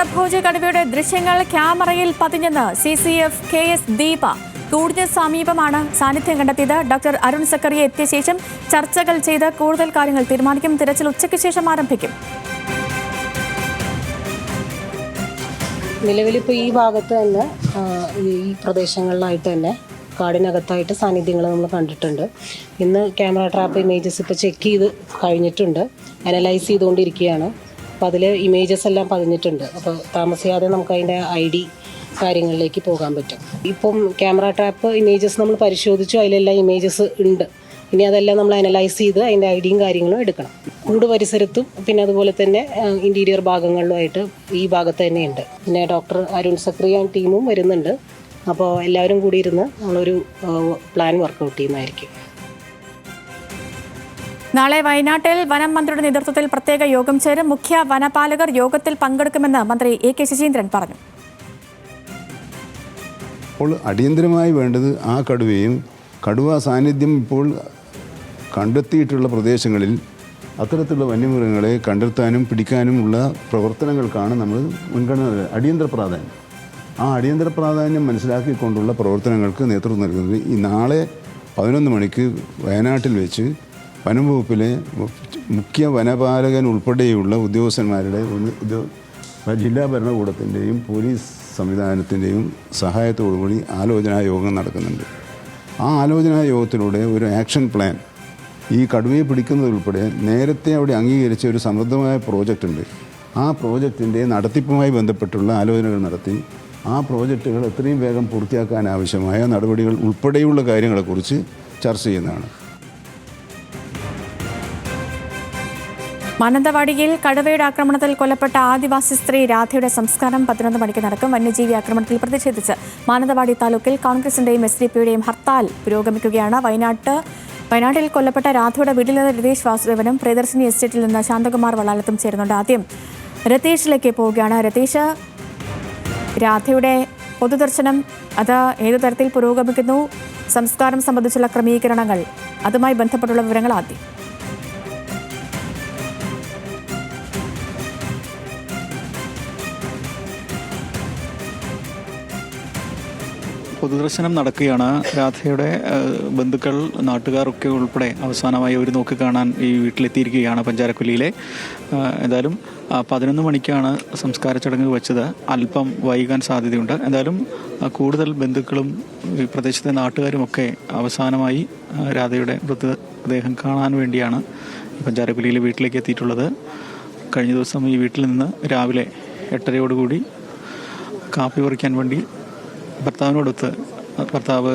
നരഭോജ കടുവയുടെ ദൃശ്യങ്ങൾ ക്യാമറയിൽ പതിഞ്ഞെന്ന് C C F K S Deepa കൂടുതൽ സമീപമാണ് സാന്നിധ്യം കണ്ടെത്തിയത്. ഡോക്ടർ അരുൺ സക്കറിയെ എത്തിയ ശേഷം ചർച്ചകൾ ചെയ്ത് കൂടുതൽ കാര്യങ്ങൾ തീരുമാനിക്കും. തിരച്ചിൽ ഉച്ചയ്ക്ക് ശേഷം ആരംഭിക്കും. നിലവിലിപ്പോൾ ഈ ഭാഗത്ത് തന്നെ ഈ പ്രദേശങ്ങളിലായിട്ട് തന്നെ കാടിനകത്തായിട്ട് സാന്നിധ്യങ്ങൾ നമ്മൾ കണ്ടിട്ടുണ്ട്. ഇന്ന് ക്യാമറ ട്രാപ്പ് ഇമേജസ് ഇപ്പോൾ ചെക്ക് ചെയ്ത് കഴിഞ്ഞിട്ടുണ്ട്. അനലൈസ് ചെയ്തുകൊണ്ടിരിക്കുകയാണ്. അപ്പോൾ അതിൽ ഇമേജസ് എല്ലാം പതിഞ്ഞിട്ടുണ്ട്. അപ്പോൾ താമസിയാതെ നമുക്ക് അതിന്റെ ഐ ഡി കാര്യങ്ങളിലേക്ക് പോകാൻ പറ്റും. ഇപ്പം ക്യാമറ ട്രാപ്പ് ഇമേജസ് നമ്മൾ പരിശോധിച്ചു അതിലെല്ലാം ഇമേജസ് ഉണ്ട്. ഇനി അതെല്ലാം നമ്മൾ അനലൈസ് ചെയ്ത് അതിന്റെ ഐഡിയും കാര്യങ്ങളും എടുക്കണം. കൂട് പരിസരത്തും പിന്നെ അതുപോലെ തന്നെ ഇന്റീരിയർ ഭാഗങ്ങളിലുമായിട്ട് ഈ ഭാഗത്ത് തന്നെയുണ്ട് പിന്നെ ഡോക്ടർ അരുൺ സക്രിയ ടീമും വരുന്നുണ്ട്. അപ്പോൾ എല്ലാവരും കൂടി ഇരുന്ന് നമ്മളൊരു പ്ലാൻ വർക്കൗട്ട് ചെയ്യുന്നതായിരിക്കും. നാളെ വയനാട്ടിൽ വനം മന്ത്രിയുടെ നേതൃത്വത്തിൽ പ്രത്യേക യോഗം ചേരും. മുഖ്യ വനപാലകർ യോഗത്തിൽ പങ്കെടുക്കുമെന്ന് മന്ത്രി എ കെ ശശീന്ദ്രൻ പറഞ്ഞു. ഇപ്പോൾ അടിയന്തരമായി വേണ്ടത് ആ കടുവയും കടുവ സാന്നിധ്യം ഇപ്പോൾ കണ്ടെത്തിയിട്ടുള്ള പ്രദേശങ്ങളിൽ അത്തരത്തിലുള്ള വന്യമൃഗങ്ങളെ കണ്ടെത്താനും പിടിക്കാനുമുള്ള പ്രവർത്തനങ്ങൾക്കാണ് നമ്മൾ മുൻഗണന. അടിയന്തര പ്രാധാന്യം. ആ അടിയന്തര പ്രാധാന്യം മനസ്സിലാക്കിക്കൊണ്ടുള്ള പ്രവർത്തനങ്ങൾക്ക് നേതൃത്വം നൽകുന്നത് ഈ നാളെ പതിനൊന്ന് മണിക്ക് വയനാട്ടിൽ വെച്ച് വനം വകുപ്പിലെ മുഖ്യ വനപാലകൻ ഉൾപ്പെടെയുള്ള ഉദ്യോഗസ്ഥന്മാരുടെ ജില്ലാ ഭരണകൂടത്തിന്റെയും പോലീസ് സംവിധാനത്തിന്റെയും സഹായത്തോടുകൂടി ആലോചനാ യോഗം നടക്കുന്നുണ്ട്. ആ ആലോചനാ യോഗത്തിലൂടെ ഒരു ആക്ഷൻ പ്ലാൻ ഈ കടുവയെ പിടിക്കുന്നതുൾപ്പെടെ നേരത്തെ അവിടെ അംഗീകരിച്ച ഒരു സമൃദ്ധമായ പ്രോജക്റ്റ് ഉണ്ട് ആ പ്രോജക്റ്റിന്റെ നടത്തിപ്പുമായി ബന്ധപ്പെട്ടുള്ള ആലോചനകൾ നടത്തി ആ പ്രോജക്റ്റുകൾ എത്രയും വേഗം പൂർത്തിയാക്കാൻ ആവശ്യമായ നടപടികൾ ഉൾപ്പെടെയുള്ള കാര്യങ്ങളെക്കുറിച്ച് ചർച്ച ചെയ്യുന്നതാണ്. മാനന്തവാടിയിൽ കടുവയുടെ ആക്രമണത്തിൽ കൊല്ലപ്പെട്ട ആദിവാസി സ്ത്രീ രാധയുടെ സംസ്കാരം പതിനൊന്ന് മണിക്ക് നടക്കും. വന്യജീവി ആക്രമണത്തിൽ പ്രതിഷേധിച്ച് മാനന്തവാടി താലൂക്കിൽ കോൺഗ്രസിന്റെയും എസ് ഡി പിയുടെയും ഹർത്താൽ പുരോഗമിക്കുകയാണ്. വയനാട്ട് വയനാട്ടിൽ കൊല്ലപ്പെട്ട രാധയുടെ വീട്ടിൽ നിന്ന് രതീഷ് വാസുദേവനും പ്രിയദർശിനി എസ്റ്റേറ്റിൽ നിന്ന് ശാന്തകുമാർ വളാലത്തും ചേരുന്നുണ്ട്. ആദ്യം രതീഷിലേക്ക് പോവുകയാണ്. രതീഷ് രാധയുടെ പൊതുദർശനം അത് ഏതു തരത്തിൽ പുരോഗമിക്കുന്നു? സംസ്കാരം സംബന്ധിച്ചുള്ള ക്രമീകരണങ്ങൾ. അതുമായി ബന്ധപ്പെട്ടുള്ള വിവരങ്ങൾ ആദ്യം. പൊതുദർശനം നടക്കുകയാണ്. രാധയുടെ ബന്ധുക്കൾ നാട്ടുകാരൊക്കെ ഉൾപ്പെടെ അവസാനമായി ഒരു നോക്ക് കാണാൻ ഈ വീട്ടിലെത്തിയിരിക്കുകയാണ് പഞ്ചാരക്കൊല്ലിയിലെ. എന്തായാലും പതിനൊന്ന് മണിക്കാണ് സംസ്കാര ചടങ്ങ് വെച്ചത്. അല്പം വൈകാൻ സാധ്യതയുണ്ട്. എന്തായാലും കൂടുതൽ ബന്ധുക്കളും ഈ പ്രദേശത്തെ നാട്ടുകാരുമൊക്കെ അവസാനമായി രാധയുടെ മൃതദേഹം കാണാൻ വേണ്ടിയാണ് പഞ്ചാരക്കൊല്ലിയിലെ വീട്ടിലേക്ക് എത്തിയിട്ടുള്ളത്. കഴിഞ്ഞ ദിവസം ഈ വീട്ടിൽ നിന്ന് രാവിലെ എട്ടരയോടുകൂടി കാപ്പി പറിക്കാൻ വേണ്ടി ഭർത്താവിനോടൊത്ത് ഭർത്താവ്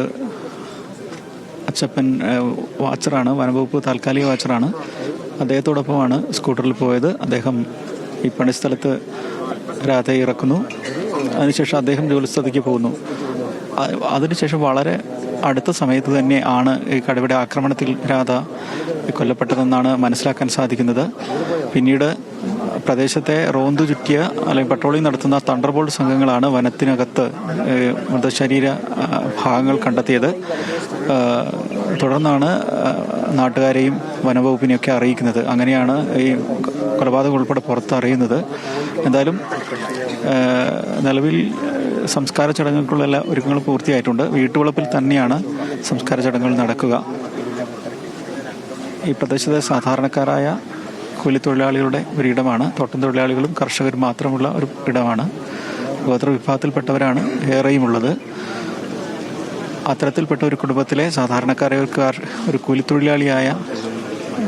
അച്ചപ്പൻ വാച്ചറാണ് വനംവകുപ്പ് താൽക്കാലിക വാച്ചറാണ്. അദ്ദേഹത്തോടൊപ്പമാണ് സ്കൂട്ടറിൽ പോയത്. അദ്ദേഹം ഈ പണിസ്ഥലത്ത് രാധയെ ഇറക്കുന്നു. അതിനുശേഷം അദ്ദേഹം ജോലിസ്ഥലത്തേക്ക് പോകുന്നു. അതിനുശേഷം വളരെ അടുത്ത സമയത്ത് തന്നെ ആണ് ഈ കടുവയുടെ ആക്രമണത്തിൽ രാധ കൊല്ലപ്പെട്ടതെന്നാണ് മനസ്സിലാക്കാൻ സാധിക്കുന്നത്. പിന്നീട് പ്രദേശത്തെ റോന്തു ചുറ്റിയ അല്ലെങ്കിൽ പട്രോളിംഗ് നടത്തുന്ന തണ്ടർബോൾട്ട് സംഘങ്ങളാണ് വനത്തിനകത്ത് മൃതശരീര ഭാഗങ്ങൾ കണ്ടെത്തിയത്. തുടർന്നാണ് നാട്ടുകാരെയും വനവകുപ്പിനെയൊക്കെ അറിയിക്കുന്നത്. അങ്ങനെയാണ് ഈ കൊലപാതകം ഉൾപ്പെടെ പുറത്തറിയുന്നത്. എന്തായാലും നിലവിൽ സംസ്കാര ചടങ്ങുകൾക്കുള്ള എല്ലാ ഒരുക്കങ്ങളും പൂർത്തിയായിട്ടുണ്ട്. വീട്ടുവളപ്പിൽ തന്നെയാണ് സംസ്കാര ചടങ്ങുകൾ നടക്കുക. ഈ പ്രദേശത്തെ സാധാരണക്കാരായ കൂലിത്തൊഴിലാളികളുടെ ഒരിടമാണ്. തോട്ടം തൊഴിലാളികളും കർഷകരും മാത്രമുള്ള ഒരു ഇടമാണ്. ഗോത്രവിഭാഗത്തിൽപ്പെട്ടവരാണ് ഏറെയുമുള്ളത്. അത്തരത്തിൽപ്പെട്ട ഒരു കുടുംബത്തിലെ സാധാരണക്കാരെ ഒരു കൂലിത്തൊഴിലാളിയായ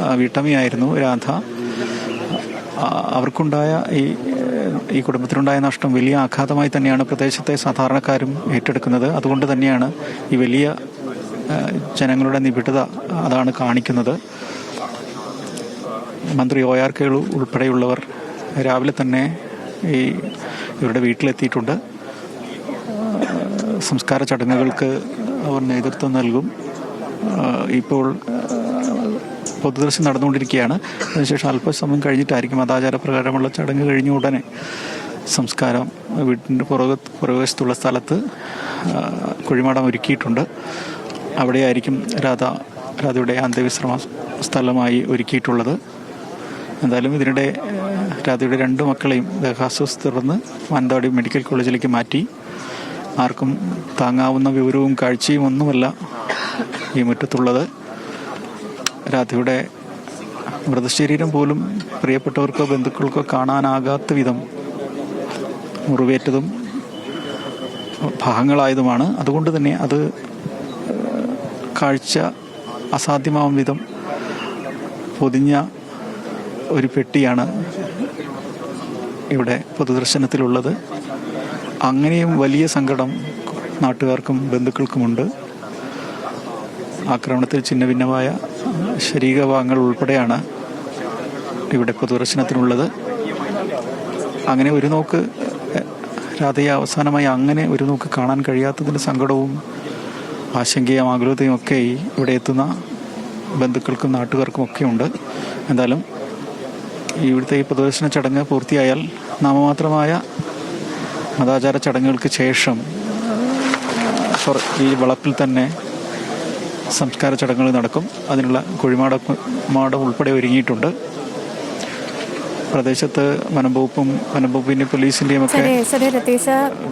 ആ, വീട്ടമ്മയായിരുന്നു രാധ. അവർക്കുണ്ടായ ഈ ഈ കുടുംബത്തിനുണ്ടായ നഷ്ടം വലിയ ആഘാതമായി തന്നെയാണ് പ്രദേശത്തെ സാധാരണക്കാരും ഏറ്റെടുക്കുന്നത്. അതുകൊണ്ട് തന്നെയാണ് ഈ വലിയ ജനങ്ങളുടെ നിബിഡത അതാണ് കാണിക്കുന്നത്. മന്ത്രി ഒ ആർ കെ ഉൾപ്പെടെയുള്ളവർ രാവിലെ തന്നെ ഈ ഇവരുടെ വീട്ടിലെത്തിയിട്ടുണ്ട്. സംസ്കാര ചടങ്ങുകൾക്ക് അവർ നേതൃത്വം നൽകും. ഇപ്പോൾ പൊതുദർശനം നടന്നുകൊണ്ടിരിക്കുകയാണ്. അതിനുശേഷം അല്പസമയം കഴിഞ്ഞിട്ടായിരിക്കും മതാചാരപ്രകാരമുള്ള ചടങ്ങ് കഴിഞ്ഞ ഉടനെ സംസ്കാരം വീട്ടിന്റെ പുറക പുറകുവശത്തുള്ള സ്ഥലത്ത് കുഴിമാടം ഒരുക്കിയിട്ടുണ്ട്. അവിടെയായിരിക്കും രാധ രാധയുടെ അന്ത്യവിശ്രമ സ്ഥലമായി ഒരുക്കിയിട്ടുള്ളത്. എന്തായാലും ഇതിനിടെ രാധയുടെ രണ്ട് മക്കളെയും ദേഹാസ്വസ്ഥ തുടർന്ന് മാനന്തവാടി മെഡിക്കൽ കോളേജിലേക്ക് മാറ്റി. ആർക്കും താങ്ങാവുന്ന വിവരവും കാഴ്ചയും ഒന്നുമല്ല ഈ മുറ്റത്തുള്ളത്. രാധയുടെ മൃതശരീരം പോലും പ്രിയപ്പെട്ടവർക്കോ ബന്ധുക്കൾക്കോ കാണാനാകാത്ത വിധം മുറിവേറ്റതും ഭാഗങ്ങളായതുമാണ്. അതുകൊണ്ട് തന്നെ അത് കാഴ്ച അസാധ്യമാവും വിധം പൊതിഞ്ഞ ഒരു പെട്ടിയാണ് ഇവിടെ പൊതുദർശനത്തിലുള്ളത്. അങ്ങനെയും വലിയ സങ്കടം നാട്ടുകാർക്കും ബന്ധുക്കൾക്കുമുണ്ട്. ആക്രമണത്തിൽ ഛിന്നഭിന്നമായ ശരീരഭാഗങ്ങൾ ഉൾപ്പെടെയാണ് ഇവിടെ പൊതുദർശനത്തിനുള്ളത്. അങ്ങനെ ഒരു നോക്ക് രാധയെ അവസാനമായി അങ്ങനെ ഒരു നോക്ക് കാണാൻ കഴിയാത്തതിന്റെ സങ്കടവും ആശങ്കയും ആകുലതയും ഒക്കെ ഇവിടെ എത്തുന്ന ബന്ധുക്കൾക്കും നാട്ടുകാർക്കും ഒക്കെ ഉണ്ട്. എന്തായാലും ഇവിടുത്തെ ഈ പൊതുദർശന ചടങ്ങ് പൂർത്തിയായാൽ നാമമാത്രമായ മതാചാര ചടങ്ങുകൾക്ക് ശേഷം ഈ വളപ്പിൽ തന്നെ സംസ്കാര ചടങ്ങുകൾ നടക്കും. അതിനുള്ള കുഴിമാട മാടം ഉൾപ്പെടെ ഒരുങ്ങിയിട്ടുണ്ട്. പ്രദേശത്ത് വനംവകുപ്പും വനംവകുപ്പിന്റെ പോലീസിന്റെയും ഒക്കെ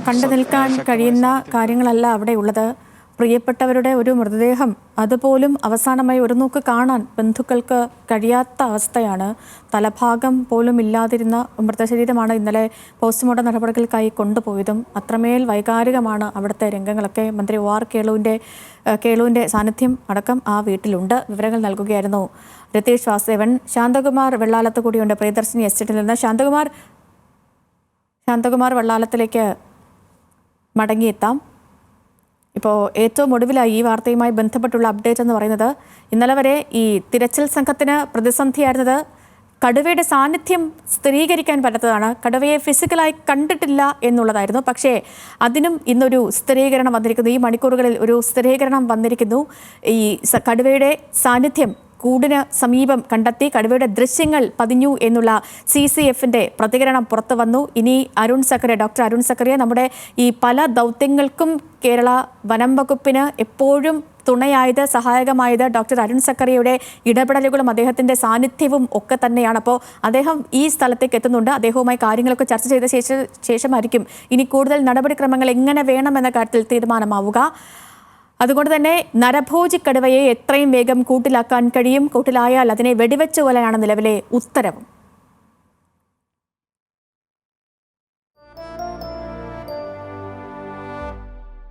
കണ്ടു നിൽക്കാൻ കഴിയുന്ന കാര്യങ്ങളല്ല അവിടെ ഉള്ളത്. പ്രിയപ്പെട്ടവരുടെ ഒരു മൃതദേഹം അതുപോലും അവസാനമായി ഒരു നോക്ക് കാണാൻ ബന്ധുക്കൾക്ക് കഴിയാത്ത അവസ്ഥയാണ്. തലഭാഗം പോലും ഇല്ലാതിരുന്ന മൃതശരീരമാണ് ഇന്നലെ പോസ്റ്റ്മോർട്ടം നടപടികൾക്കായി കൊണ്ടുപോയതും അത്രമേൽ വൈകാരികമാണ് അവിടുത്തെ രംഗങ്ങളൊക്കെ. മന്ത്രി ഒ ആർ കേളുവിന്റെ കേളുവിന്റെ സാന്നിധ്യം അടക്കം ആ വീട്ടിലുണ്ട്. വിവരങ്ങൾ നൽകുകയായിരുന്നു രതീഷ് വാസുദേവൻ ശാന്തകുമാർ വെള്ളാലത്ത് കൂടിയുണ്ട്. പ്രിയദർശിനി എസ്റ്റേറ്റിൽ നിന്ന് ശാന്തകുമാർ ശാന്തകുമാർ വെള്ളാലത്തിലേക്ക് മടങ്ങിയെത്താം. ഇപ്പോൾ ഏറ്റവും ഒടുവിലായി ഈ വാർത്തയുമായി ബന്ധപ്പെട്ടുള്ള അപ്ഡേറ്റ് എന്ന് പറയുന്നത് ഇന്നലെ വരെ ഈ തിരച്ചിൽ സംഘത്തിന് പ്രതിസന്ധിയായിരുന്നത് കടുവയുടെ സാന്നിധ്യം സ്ഥിരീകരിക്കാൻ പറ്റാത്തതാണ്. കടുവയെ ഫിസിക്കലായി കണ്ടിട്ടില്ല എന്നുള്ളതായിരുന്നു. പക്ഷേ അതിനും ഇന്നൊരു സ്ഥിരീകരണം വന്നിരിക്കുന്നു. ഈ മണിക്കൂറുകളിൽ ഒരു സ്ഥിരീകരണം വന്നിരിക്കുന്നു. ഈ കടുവയുടെ സാന്നിധ്യം കൂടിന് സമീപം കണ്ടെത്തി കടുവയുടെ ദൃശ്യങ്ങൾ പതിഞ്ഞു എന്നുള്ള സി സി എഫിന്റെ പ്രതികരണം പുറത്തു വന്നു. ഇനി അരുൺ സക്കറിയ ഡോക്ടർ അരുൺ സക്കറിയ നമ്മുടെ ഈ പല ദൗത്യങ്ങൾക്കും കേരള വനം വകുപ്പിന് എപ്പോഴും തുണയായത് സഹായകമായത് ഡോക്ടർ അരുൺ സക്കറിയയുടെ ഇടപെടലുകളും അദ്ദേഹത്തിന്റെ സാന്നിധ്യവും ഒക്കെ തന്നെയാണ്. അപ്പോൾ അദ്ദേഹം ഈ സ്ഥലത്തേക്ക് എത്തുന്നുണ്ട്. അദ്ദേഹവുമായി കാര്യങ്ങളൊക്കെ ചർച്ച ചെയ്ത ശേഷം ശേഷമായിരിക്കും. ഇനി കൂടുതൽ നടപടിക്രമങ്ങൾ എങ്ങനെ വേണമെന്ന കാര്യത്തിൽ തീരുമാനമാവുക. അതുകൊണ്ട് തന്നെ നരഭോജി കടുവയെ എത്രയും വേഗം കൂട്ടിലാക്കാൻ കഴിയും. കൂട്ടിലായാൽ അതിനെ വെടിവെച്ച് നിലവിലെ ഉത്തരവും.